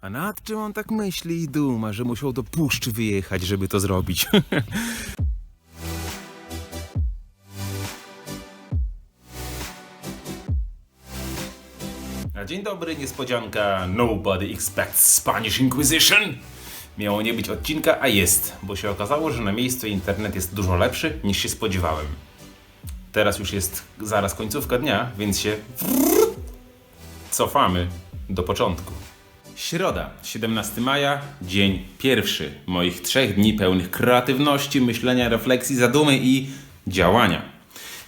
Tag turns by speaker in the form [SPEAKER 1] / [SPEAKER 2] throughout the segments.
[SPEAKER 1] A nad czym on tak myśli i duma, że musiał do puszczy wyjechać, żeby to zrobić? Dzień dobry, niespodzianka Nobody Expects Spanish Inquisition. Miało nie być odcinka, a jest, bo się okazało, że na miejscu internet jest dużo lepszy niż się spodziewałem. Teraz już jest zaraz końcówka dnia, więc się cofamy do początku. Środa, 17 maja, dzień pierwszy moich trzech dni pełnych kreatywności, myślenia, refleksji, zadumy i działania.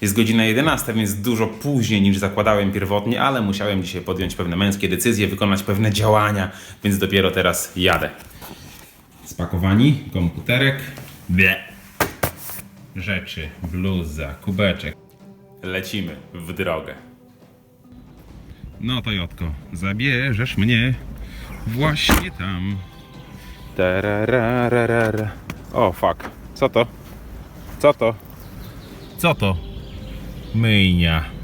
[SPEAKER 1] Jest godzina 11, więc dużo później niż zakładałem pierwotnie, ale musiałem dzisiaj podjąć pewne męskie decyzje, wykonać pewne działania, więc dopiero teraz jadę. Spakowani, komputerek, ble. rzeczy, bluza, kubeczek. Lecimy w drogę. No to Jotko, zabierzesz mnie właśnie tam. Tarararara. O, fuck. Co to? Co to? Co to? Myjnia.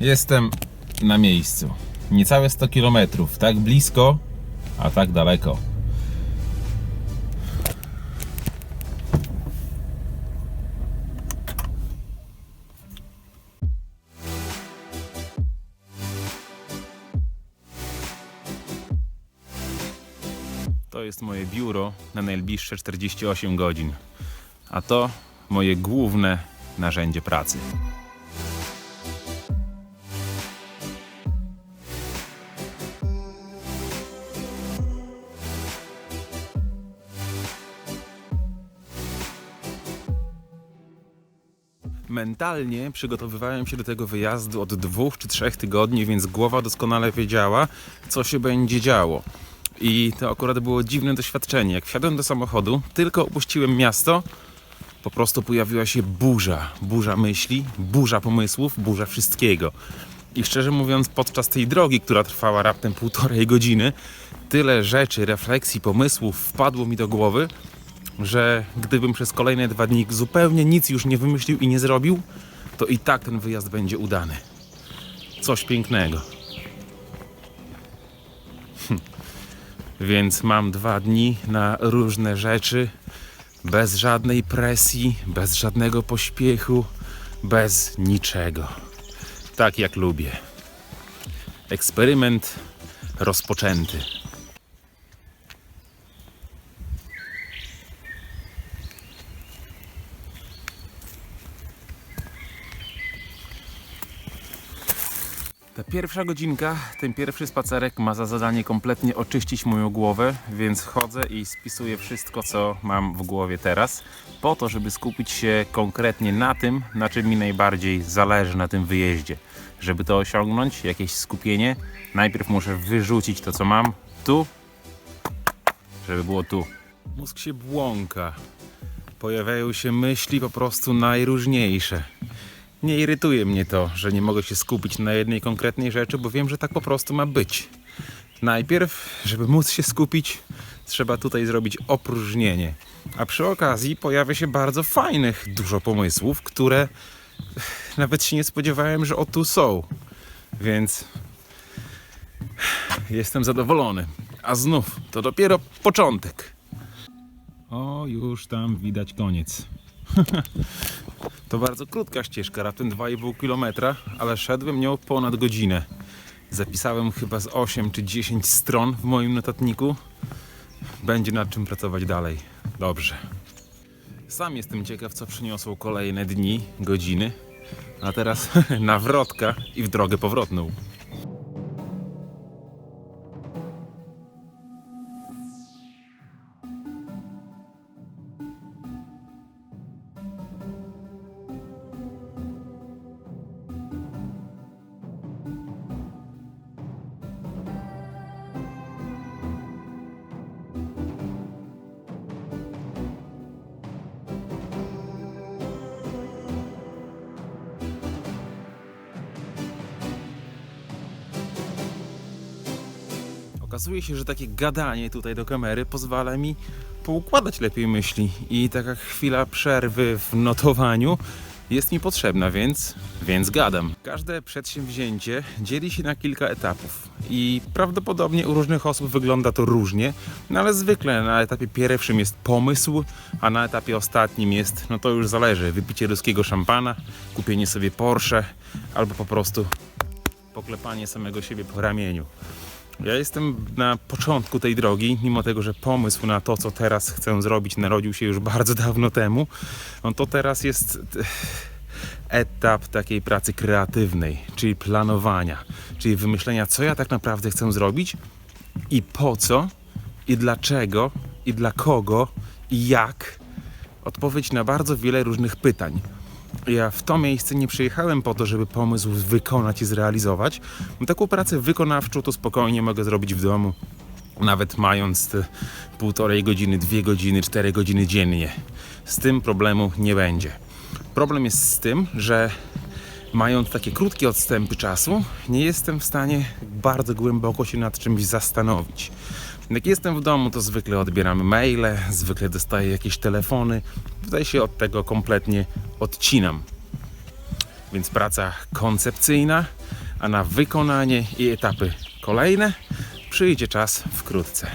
[SPEAKER 1] Jestem na miejscu. Niecałe 100 km. Tak blisko, a tak daleko. To jest moje biuro na najbliższe 48 godzin. A to moje główne narzędzie pracy. Mentalnie przygotowywałem się do tego wyjazdu od dwóch czy trzech tygodni, więc głowa doskonale wiedziała, co się będzie działo. I to akurat było dziwne doświadczenie. Jak wsiadłem do samochodu, tylko opuściłem miasto, po prostu pojawiła się burza. Burza myśli, burza pomysłów, burza wszystkiego. I szczerze mówiąc, podczas tej drogi, która trwała raptem półtorej godziny, tyle rzeczy, refleksji, pomysłów wpadło mi do głowy, że gdybym przez kolejne dwa dni zupełnie nic już nie wymyślił i nie zrobił, to i tak ten wyjazd będzie udany. Coś pięknego. Hm. Więc mam dwa dni na różne rzeczy, bez żadnej presji, bez żadnego pośpiechu, bez niczego. Tak jak lubię. Eksperyment rozpoczęty. Ta pierwsza godzinka, ten pierwszy spacerek ma za zadanie kompletnie oczyścić moją głowę, więc chodzę i spisuję wszystko, co mam w głowie teraz, po to, żeby skupić się konkretnie na tym, na czym mi najbardziej zależy na tym wyjeździe. Żeby to osiągnąć, jakieś skupienie, najpierw muszę wyrzucić to, co mam tu, żeby było tu. Mózg się błąka. Pojawiają się myśli po prostu najróżniejsze. Nie irytuje mnie to, że nie mogę się skupić na jednej konkretnej rzeczy, bo wiem, że tak po prostu ma być. Najpierw, żeby móc się skupić, trzeba tutaj zrobić opróżnienie. A przy okazji pojawia się bardzo fajnych dużo pomysłów, które nawet się nie spodziewałem, że o tu są. Więc jestem zadowolony. A znów, to dopiero początek. O, już tam widać koniec. To bardzo krótka ścieżka, raptem 2,5 km, ale szedłem nią ponad godzinę. Zapisałem chyba z 8 czy 10 stron w moim notatniku. Będzie nad czym pracować dalej. Dobrze. Sam jestem ciekaw, co przyniosą kolejne dni, godziny. A teraz nawrotka i w drogę powrotną. Okazuje się, że takie gadanie tutaj do kamery pozwala mi poukładać lepiej myśli i taka chwila przerwy w notowaniu jest mi potrzebna, więc, więc gadam. Każde przedsięwzięcie dzieli się na kilka etapów i prawdopodobnie u różnych osób wygląda to różnie, no ale zwykle na etapie pierwszym jest pomysł, a na etapie ostatnim jest, no to już zależy, wypicie ruskiego szampana, kupienie sobie Porsche albo po prostu poklepanie samego siebie po ramieniu. Ja jestem na początku tej drogi, mimo tego, że pomysł na to, co teraz chcę zrobić, narodził się już bardzo dawno temu. No to teraz jest e, etap takiej pracy kreatywnej, czyli planowania, czyli wymyślenia, co ja tak naprawdę chcę zrobić i po co, i dlaczego, i dla kogo, i jak. Odpowiedź na bardzo wiele różnych pytań. Ja w to miejsce nie przyjechałem po to, żeby pomysł wykonać i zrealizować. Taką pracę wykonawczą to spokojnie mogę zrobić w domu, nawet mając te półtorej godziny, dwie godziny, cztery godziny dziennie. Z tym problemu nie będzie. Problem jest z tym, że mając takie krótkie odstępy czasu, nie jestem w stanie bardzo głęboko się nad czymś zastanowić. Jak jestem w domu, to zwykle odbieram maile, zwykle dostaję jakieś telefony. Tutaj się od tego kompletnie odcinam. Więc praca koncepcyjna, a na wykonanie i etapy kolejne przyjdzie czas wkrótce.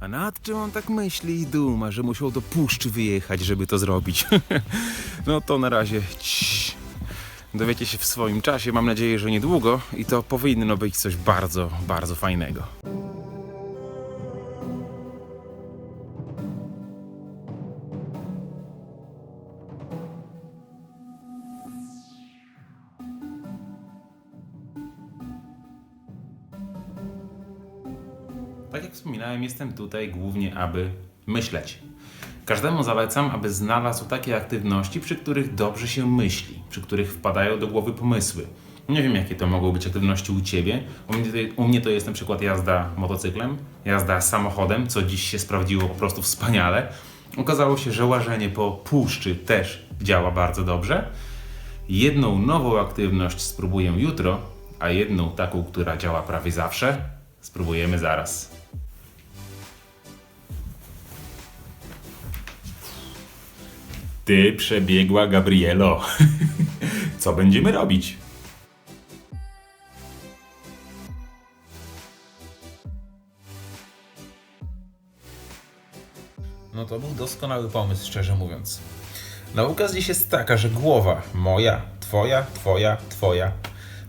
[SPEAKER 1] A nad czym on tak myśli i duma, że musiał do puszczy wyjechać, żeby to zrobić? no to na razie ciii. Dowiecie się w swoim czasie, mam nadzieję, że niedługo i to powinno być coś bardzo, bardzo fajnego. Tak jak wspominałem, jestem tutaj głównie, aby myśleć. Każdemu zalecam, aby znalazł takie aktywności, przy których dobrze się myśli, przy których wpadają do głowy pomysły. Nie wiem, jakie to mogą być aktywności u Ciebie. U mnie, to, u mnie to jest na przykład jazda motocyklem, jazda samochodem, co dziś się sprawdziło po prostu wspaniale. Okazało się, że łażenie po puszczy też działa bardzo dobrze. Jedną nową aktywność spróbuję jutro, a jedną taką, która działa prawie zawsze, spróbujemy zaraz. Ty przebiegła Gabrielo. Co będziemy robić? No to był doskonały pomysł, szczerze mówiąc. Nauka dziś jest taka, że głowa moja, twoja, twoja, twoja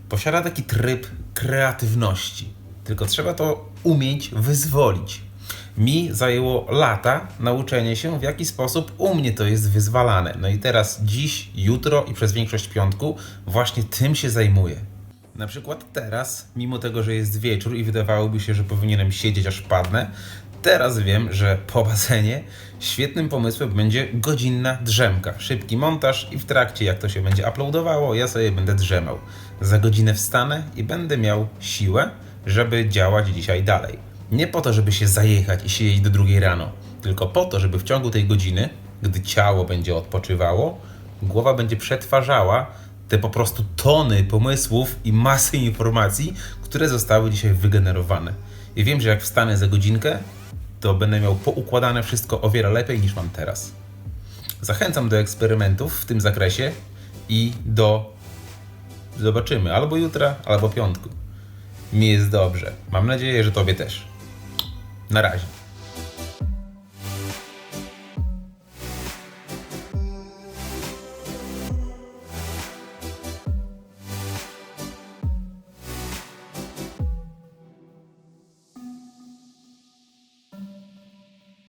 [SPEAKER 1] posiada taki tryb kreatywności. Tylko trzeba to umieć wyzwolić. Mi zajęło lata nauczenie się, w jaki sposób u mnie to jest wyzwalane. No i teraz, dziś, jutro i przez większość piątku właśnie tym się zajmuję. Na przykład teraz, mimo tego, że jest wieczór i wydawałoby się, że powinienem siedzieć aż padnę, teraz wiem, że po basenie świetnym pomysłem będzie godzinna drzemka. Szybki montaż i w trakcie, jak to się będzie uploadowało, ja sobie będę drzemał. Za godzinę wstanę i będę miał siłę, żeby działać dzisiaj dalej. Nie po to, żeby się zajechać i siedzieć do drugiej rano, tylko po to, żeby w ciągu tej godziny, gdy ciało będzie odpoczywało, głowa będzie przetwarzała te po prostu tony pomysłów i masy informacji, które zostały dzisiaj wygenerowane. I wiem, że jak wstanę za godzinkę, to będę miał poukładane wszystko o wiele lepiej niż mam teraz. Zachęcam do eksperymentów w tym zakresie i do zobaczymy albo jutra, albo piątku. Mi jest dobrze. Mam nadzieję, że Tobie też. Na razie.